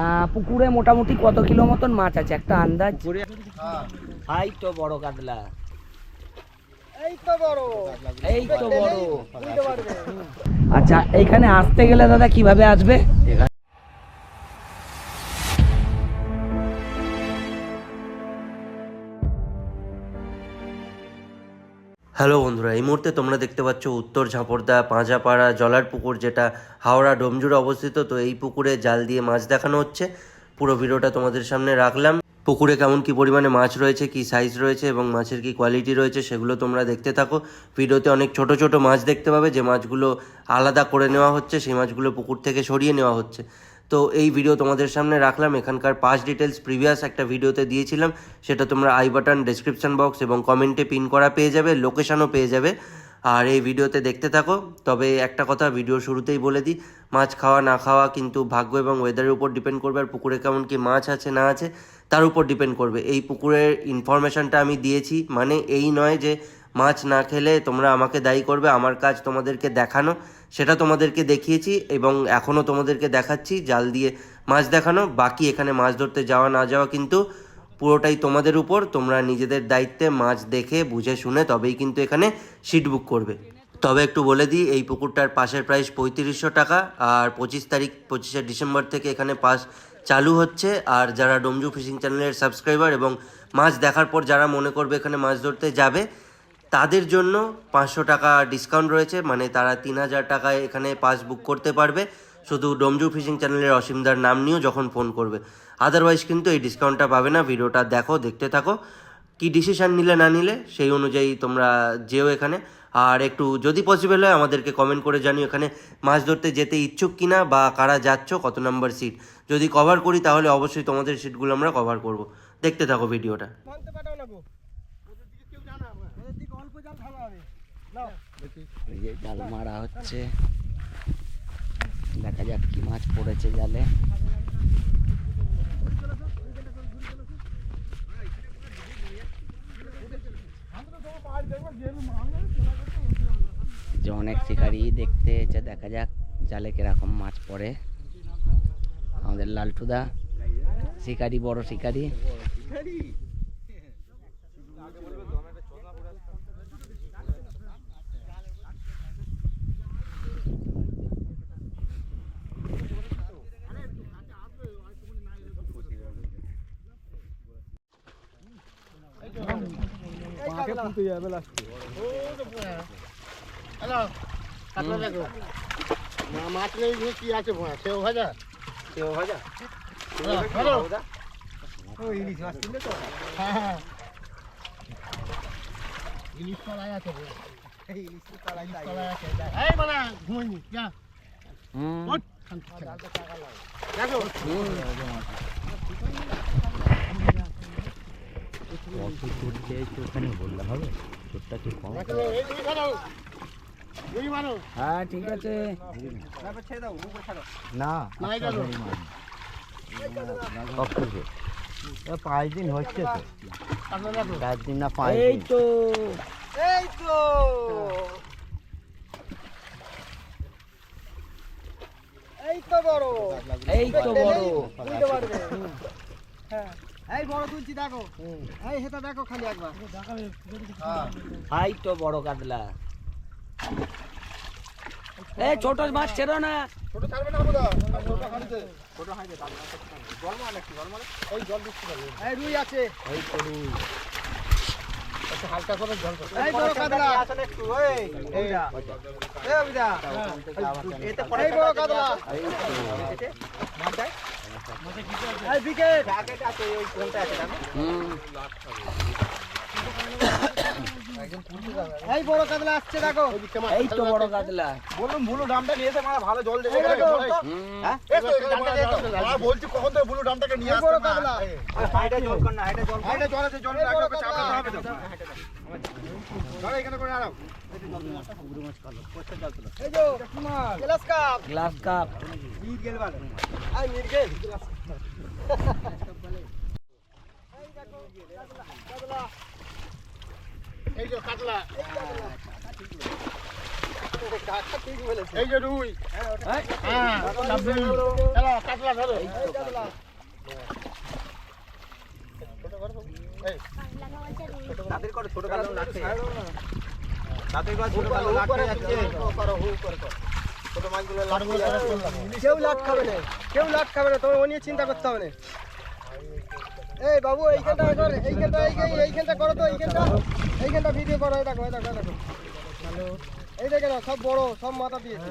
আহ, পুকুরে মোটামুটি কত কিলো মতন মাছ আছে? একটা আন্দাজ? হাই তো বড় কাতলা। এই তো বড়। এই তো বড়। আচ্ছা এইখানে আসতে গেলে দাদা কীভাবে আসবে? হ্যালো বন্ধুরা, এই মুহূর্তে তোমরা দেখতে পাচ্ছ উত্তর ঝাপড়দা, পাঁজাপাড়া জলার পুকুর যেটা হাওড়া, ডোমজুড়ে অবস্থিত। তো এই পুকুরে জাল দিয়ে মাছ দেখানো হচ্ছে। পুরো ভিডিওটা তোমাদের সামনে রাখলাম। পুকুরে কেমন কি পরিমাণে মাছ রয়েছে, কি সাইজ রয়েছে এবং মাছের কি কোয়ালিটি রয়েছে সেগুলো তোমরা দেখতে থাকো। ভিডিওতে অনেক ছোট ছোট মাছ দেখতে পাবে, যে মাছগুলো আলাদা করে নেওয়া হচ্ছে, সেই মাছগুলো পুকুর থেকে সরিয়ে নেওয়া হচ্ছে। তো এই ভিডিও তোমাদের সামনে রাখলাম। এখানকার পাঁচ ডিটেলস প্রিভিয়াস একটা ভিডিওতে দিয়েছিলাম। সেটা তোমরা আই বাটন ডেসক্রিপশন বক্স এবং কমেন্টে পিন করা পেয়ে যাবে লোকেশনও পেয়ে যাবে। আর এই ভিডিওতে দেখতে থাকো। তবে একটা কথা ভিডিও শুরুতেই বলে দিই, মাছ খাওয়া না খাওয়া কিন্তু ভাগ্য এবং ওয়েদারের উপর ডিপেন্ড করবে আর পুকুরে কেমন কি মাছ আছে না আছে, তার উপর ডিপেন্ড করবে। এই পুকুরের ইনফরমেশনটা আমি দিয়েছি মানে এই নয় যে মাছ না খেলে তোমরা আমাকে দায়ী করবে, আমার কাজ তোমাদেরকে দেখানো। সেটা তোমাদেরকে দেখিয়েছি এবং এখনও তোমাদেরকে দেখাচ্ছি। জাল দিয়ে মাছ দেখানো। বাকি এখানে মাছ ধরতে যাওয়া, না যাওয়া কিন্তু পুরোটাই তোমাদের উপর। তোমরা নিজেদের দায়িত্বে মাছ দেখে, বুঝে, শুনে তবেই কিন্তু এখানে সিট বুক করবে। তবে একটু বলে দিই, এই পুকুরটার পাশের প্রাইস পঁয়ত্রিশশো টাকা আর পঁচিশ তারিখ, পঁচিশে ডিসেম্বর থেকে এখানে পাস চালু হচ্ছে। আর যারা ডোমজু ফিশিং চ্যানেলের সাবস্ক্রাইবার এবং মাছ দেখার পর যারা মনে করবে এখানে মাছ ধরতে যাবে তাদের জন্য পাঁচশো টাকা ডিসকাউন্ট রয়েছে মানে তারা তিন হাজার টাকায় এখানে পাস বুক করতে পারবে। শুধু ডোমজু ফিশিং চ্যানেলের অসীমদার নাম নিয়েও যখন ফোন করবে। আদারওয়াইজ কিন্তু এই ডিসকাউন্টটা পাবে না, ভিডিওটা দেখো, দেখতে থাকো। কি ডিসিশান নিলে, না নিলে, সেই অনুযায়ী তোমরা যেও এখানে। আর একটু যদি পসিবল হয়, আমাদেরকে কমেন্ট করে জানিও এখানে মাছ ধরতে যেতে ইচ্ছুক কিনা বা কারা যাচ্ছ, কত নাম্বার সিট যদি কভার করি, তাহলে অবশ্যই তোমাদের সিটগুলো আমরা কভার করব। দেখতে থাকো ভিডিওটা মানতে পাঠাও না গো ওদের দিকে কেউ জানা ওদের দিকে অল্প জাল ঢালা হবে নাও এই যে জাল মারা হচ্ছে। দেখা যাক কি মাছ পড়েছে জালে। যে অনেক শিকারি দেখতে এসে দেখা যাক জালে কীরকম মাছ পড়ে। আমাদের লালটুদা, শিকারি, বড় শিকারি। ফুটে যাবে লাস্টে হ্যালো কাটলা দেখো। না মাছ নেই যে কি আছে ভয়া? সেও ভাজা? সেও ভাজা? হ্যালো ও ইলিশ মাছ কিনলে তো? হ্যাঁ হ্যাঁ। ইলিশ তলায় আছে এই ইলিশ তলায় আছে এই মানা ঘুমাইনি যা। ওঠ দেখো। দেখো এই তুমি ধরো তুমি মারো হ্যাঁ ঠিক আছে। না গেল। পাঁচ দিন হচ্ছে তো। চার দিন না পাঁচ এই তো। এই তো। এই তো বড়। এই তো বড়। বুঝতে পারবে। হ্যাঁ। এই বড় তুলছি দেখো এই হেতা দেখো খালি একবার হাই তো বড় কাতলা এই ছোট মাছ ছেড়ো না ছোট ছাড়বে না বোধা ছোট হাঁড়িতে ছোট হাঁড়িতে জল মার একটু জল মার এই জল দিচ্ছি এই রুই আছে এই তো রুই একটু হালকা করে জল এই বড় কাতলা আসলে একটু এই এই এই এই বড় কাতলা এই এই কোনটা আছে জানো হুম এই বড় কাতলা আসছে দেখো এই তো বড় কাতলা বললাম বুলু ডামটা নিয়ে এসে মারা ভালো জল দেবে হ্যাঁ বলছি কখন থেকে বুলু ডামটাকে নিয়ে আসতে না হাইটা জল কর না হাইটা জল হাইটা জল আছে জল রাখো চাপাতে হবে তো ধরো এখানে করে আরাম এই যে গ্লাস কাপ গ্লাস কাপ মিট গেল বলে। আই মিট গেল এই যে কাতলা। এই যে রুই। হ্যাঁ কাতলা ধরো। এই, লাটগুলো ধরে ফেললাম। কেউ লাট খাবে না কেউ লাট খাবে না তোমার ও নিয়ে চিন্তা করতে হবে না। এই বাবু এইখানটা কর এইখানটা এই এই- এইখানটা করো তো এইখানটা। এইখানটা ভিডিও করো এই দেখো এই দেখো দেখো। এই দেখে না সব বড় সব মাথা দিয়েছে।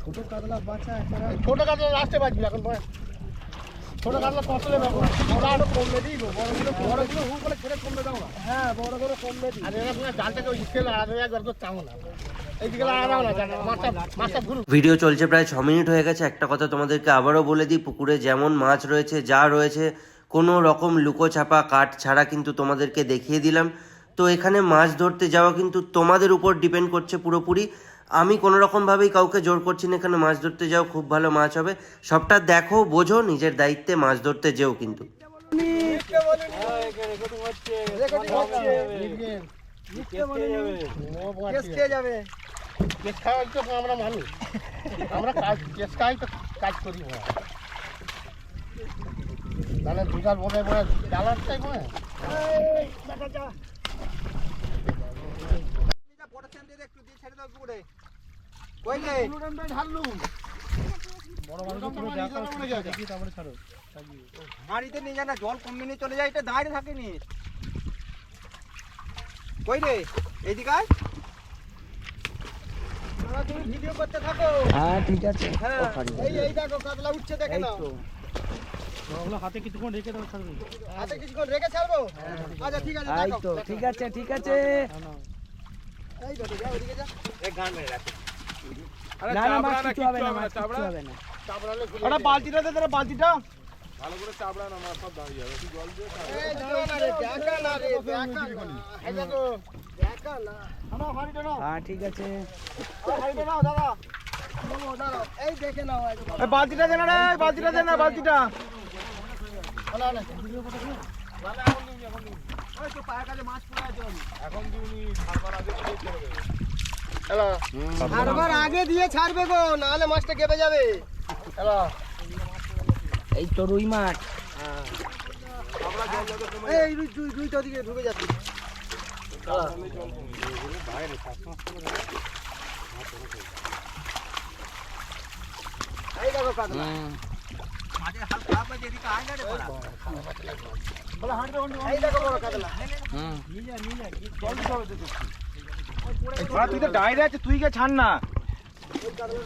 ছোট কাতলা বাচ্চা ছোট কাতলা লাস্টে বাজবি এখন বয়। ছোট কাতলা কত নেবে এখন? ওরা আরও কমবে দিই বড়গুলো বড়গুলো হু করে ছেড়ে কমবে দাও না। হ্যাঁ বড়গুলো কমবে দিই আর এরা জালটাকে ওই স্কেলে আলাদা একবার করে চাঙো না। এইদিকে লাগা দাও না জালটা, মাছটা মাছটা ঘুরুক। ভিডিও চলছে প্রায় ছ মিনিট হয়ে গেছে। একটা কথা তোমাদেরকে আবারও বলে দিই পুকুরে যেমন মাছ রয়েছে যা রয়েছে কোনো রকম লুকোছাপা কাঠ ছাড়া কিন্তু তোমাদেরকে দেখিয়ে দিলাম। তো এখানে মাছ ধরতে যাওয়া কিন্তু তোমাদের উপর ডিপেন্ড করছে পুরোপুরি। আমি কোনো রকমভাবেই কাউকে জোর করছি না, এখানে মাছ ধরতে যাও, খুব ভালো মাছ হবে। সবটা দেখো, বোঝো, নিজের দায়িত্বে মাছ ধরতে যেও কিন্তু। কাজ তাহলে হয় হাঁড়িতে নিয়ে যা না জল কমবে নিয়ে চলে যায় এটা দাঁড়িয়ে থাকেনি। কই রে? এইদিকে তুমি ভিডিও করতে থাকো। হ্যাঁ ঠিক আছে। হ্যাঁ এই এই দেখো কাতলা উঠছে দেখে নাও। হাতে কিছুক্ষণ রেখে ছাড়বো? আচ্ছা ঠিক আছে ঠিক আছে ঠিক আছে। এই দেখো যা ওদিকে যা। না না মাছ কিছু হবে না মাছ কিছু হবে না। ওটা বালতিটা দে তোরা বালতিটা। এই দাঁড়া না রে, দেখা না রে, দেখা না। এই দেখো, দেখা না। নাও, হাঁড়িটা নাও। হ্যাঁ ঠিক আছে। আমার নাও, দাদা। এই দেখে নাও একবার। বালতিটা দে না রে বালতিটা দে না বালতিটা। না, না, ওই তো পায়ের কাছে মাছ পড়ে আছে ওখানে। হ্যালো, ছাড়বার আগে দিয়ে ছাড়বে গো নাহলে মাছটা কেঁপে যাবে। এই তো রুই মাছ। এই রুই রুই ঢুকে যাচ্ছে। তুই তো ডাইরে আছে তুই কে ছাড় না।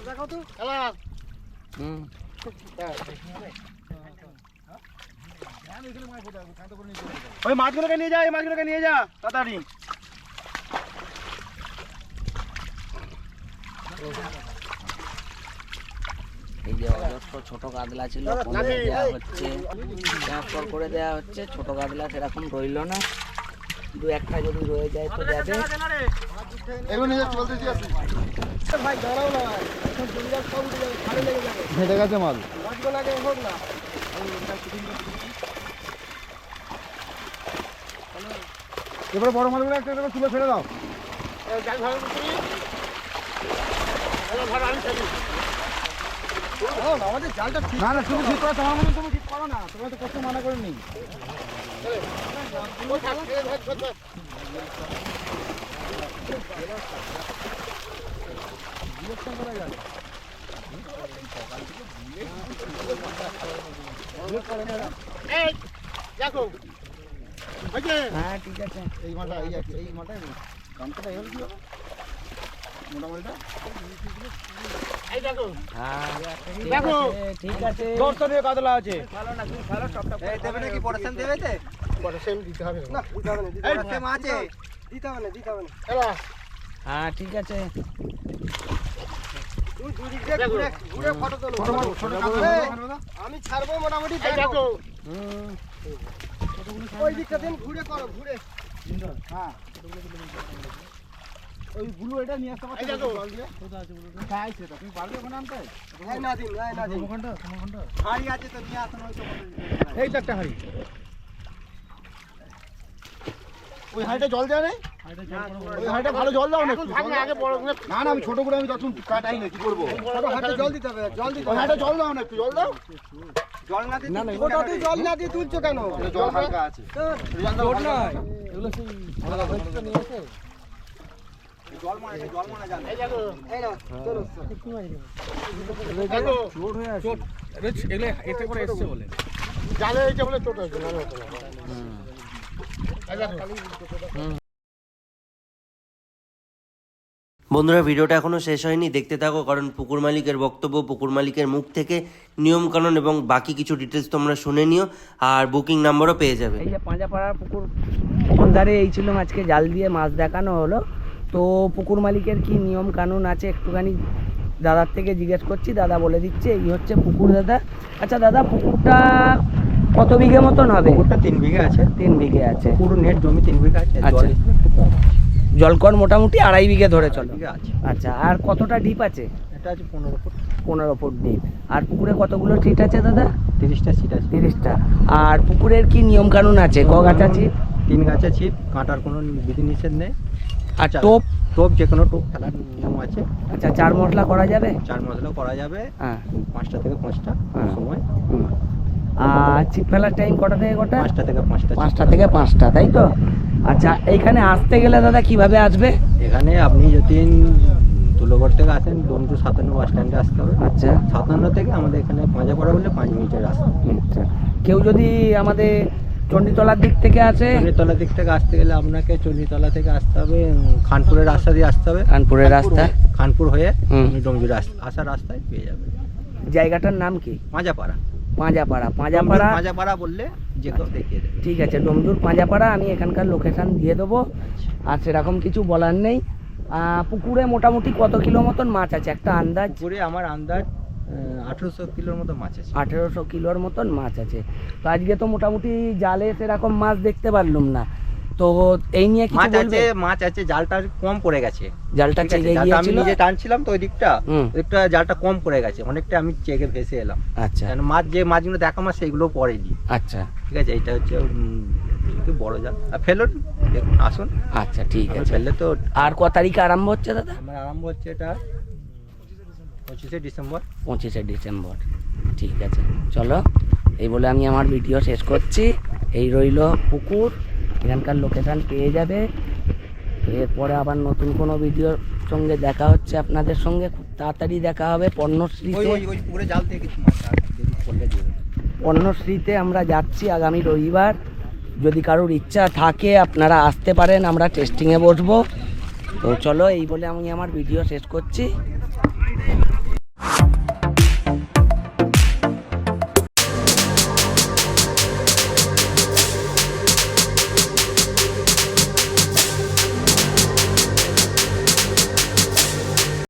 দেখাও তো হুম ওই মাছগুলোকে নিয়ে যা, এই মাছগুলোকে নিয়ে যা, তাড়াতাড়ি। এই যে অজস্র ছোট কাতলা ছিল কমিয়ে দেওয়া হচ্ছে। করে দেওয়া হচ্ছে, ছোট কাতলা সেরকম রইল না। দু একটা যদি রয়ে যায় তো যাবে। না হেঁটে গেছে মাল। না। এবারে বড় মাছগুলো একটা একটা তুলে ফেলে দাও। করে আমাদের জালটা ঠিক না না তুমি ঠিক করো তোমার মতন তুমি ঠিক করো না। তোমার তো কষ্ট মানা করিনি। ওই থাক, এই ধর, ধর, ধর। এই, দেখো। ওই যে, হ্যাঁ ঠিক আছে। এই মালটা, এই আছে, এই মালটা, দামটা এবার কি মোটামুটিটা? এই দেখো, হ্যাঁ ঠিক আছে। ঠিক আছে দর্শনীয় কাতলা আছে। দেবে নাকি? পড়াশোনা দেবে পরে same দিতে হবে। না দিতে হবে না দিতে হবে না। আছে। দিতে হবে না দিতে হবে না। হ্যাঁ ঠিক আছে। আমি ছাড়বো মোটামুটি দেখো। ওই দিকটা দিন ঘুরে করো ঘুরে। ওই গুলো এটা নিয়ে আসতে এই দেখো। কোথায় আছে তুমি পারবে ওখানে আনতে? এই না দিন না দিন। হাড়ি আছে তো নিয়ে আসুন ওই তো এই তো একটা হাড়ি। ওই হাঁড়িটা জল দেওয়া নেই? ভালো জল দাও না একটু। আগে বড় না না আমি ছোট করে আমি যখন কাটাই না কি করব? জল দিতে হবে জল দিতে হবে। জল দাও না একটু জল দাও। জল না দিতে ওটা তুই জল না দিয়ে তুলছো কেন? জল হালকা আছে। জল নয় এগুলো সেই জল মানে জল মানে জানে এই দেখো। এই না চলো দেখো চোট হয়ে আছে এগুলো এতে করে এসছে বলে। জালে এইটা বলে চোট হয়েছে নাহলে না। বন্ধুরা ভিডিওটা এখনও শেষ হয়নি। দেখতে থাকো কারণ পুকুর মালিকের বক্তব্য পুকুর মালিকের মুখ থেকে নিয়মকানুন এবং বাকি কিছু ডিটেলস তোমরা শুনে নিও আর বুকিং নাম্বারও পেয়ে যাবে। এই যে পাঁজাপাড়ার পুকুর পুকুর ধারে এই ছিল আজকে জাল দিয়ে মাছ দেখানো হলো। তো পুকুর মালিকের কি নিয়ম কানুন আছে একটুখানি দাদার থেকে জিজ্ঞেস করছি দাদা বলে দিচ্ছে এই হচ্ছে পুকুর দাদা। আচ্ছা দাদা পুকুরটা কত বিঘে মতন হবে? পুকুরটা তিন বিঘে আছে। তিন বিঘে আছে। পুরো নেট জমি তিন বিঘা আছে আচ্ছা। জলকর মোটামুটি আড়াই বিঘে ধরে চলো। বিঘা আছে। আচ্ছা আর কতটা ডিপ আছে? এটা আছে পনেরো ফুট। পনেরো ফুট ডিপ। আর পুকুরে কতগুলো সিট আছে দাদা? তিরিশটা সিট আছে। তিরিশটা। আর পুকুরের কি নিয়ম কানুন আছে? ক গাছা ছিপ তিন গাছে ছিপ কাঁটার কোনো বিধি নিষেধ নেই। আর টোপ? টোপ যে কোনো টোপ ফেলার নিয়ম আছে। আচ্ছা চার মশলা করা যাবে? চার মশলা করা যাবে। হ্যাঁ। পাঁচটা থেকে পাঁচটা হ্যাঁ। সময়। আর ছিপ ফেলার টাইম কটা থেকে কটা? পাঁচটা থেকে পাঁচটা। পাঁচটা থেকে পাঁচটা তাই তো? আচ্ছা এইখানে আসতে গেলে দাদা কীভাবে আসবে? এখানে আপনি যদি তুলোগড় থেকে আসেন ডোমটু সাতান্ন বাস স্ট্যান্ডে আসতে হবে। আচ্ছা। সাতান্ন থেকে আমাদের এখানে পাঁজাপাড়া বলে পাঁচ মিনিটের রাস্তা। আচ্ছা। কেউ যদি আমাদের চণ্ডীতলার দিক থেকে আসে? চণ্ডীতলা দিক থেকে আসতে গেলে আপনাকে চণ্ডীতলা থেকে আসতে হবে খানপুরের রাস্তা দিয়ে আসতে হবে। কানপুরের রাস্তা? খানপুর হয়ে ডোমজুর আসার রাস্তায় পেয়ে যাবেন। জায়গাটার নাম কি? মাজাপাড়া পাঁজাপাড়া পাঁজাপাড়া পাঁজাপাড়া বললে যে কেউ দেখিয়ে দেবে। ঠিক আছে ডোমজুর পাঁজাপাড়া আমি এখানকার লোকেশন দিয়ে দেবো। আর সেরকম কিছু বলার নেই। পুকুরে মোটামুটি কত কিলো মতন মাছ আছে? একটা আন্দাজ? পুকুরে আমার আন্দাজ আঠেরোশো কিলোর মতো মাছ আছে। আঠেরোশো কিলোর মতন মাছ আছে। তো আজকে তো মোটামুটি জালে সেরকম মাছ দেখতে পারলাম না। তো এই নিয়ে কিছু মাছ আছে মাছ আছে জালটা কম পড়ে গেছে। জালটা চেগে জালটা আমি নিজে টানছিলাম তো ওই দিকটা। হুম। দিকটা জালটা কম পড়ে গেছে অনেকটা আমি চেকে ভেসে এলাম। আচ্ছা। কেন মাছ যে মাছগুলো দেখা মাছ সেগুলো পড়েনি। আচ্ছা। ঠিক আছে এটা হচ্ছে একটু বড় জাল। আর ফেলুন দেখুন আসুন। আচ্ছা ঠিক আছে। ফেললে তো আর ক তারিখে আরম্ভ হচ্ছে দাদা? আমার আরম্ভ হচ্ছে এটা পঁচিশে ডিসেম্বর। পঁচিশে ডিসেম্বর। ঠিক আছে চলো। এই বলে আমি আমার ভিডিও শেষ করছি। এই রইল পুকুর। এখানকার লোকেশান পেয়ে যাবে। এরপরে আবার নতুন কোনো ভিডিওর সঙ্গে দেখা হচ্ছে আপনাদের সঙ্গে। খুব তাড়াতাড়ি দেখা হবে দেবেন। পর্ণশ্রীতে আমরা যাচ্ছি আগামী রবিবার। যদি কারোর ইচ্ছা থাকে আপনারা আসতে পারেন আমরা টেস্টিংয়ে বসবো। তো চলো এই বলে আমি আমার ভিডিও শেষ করছি।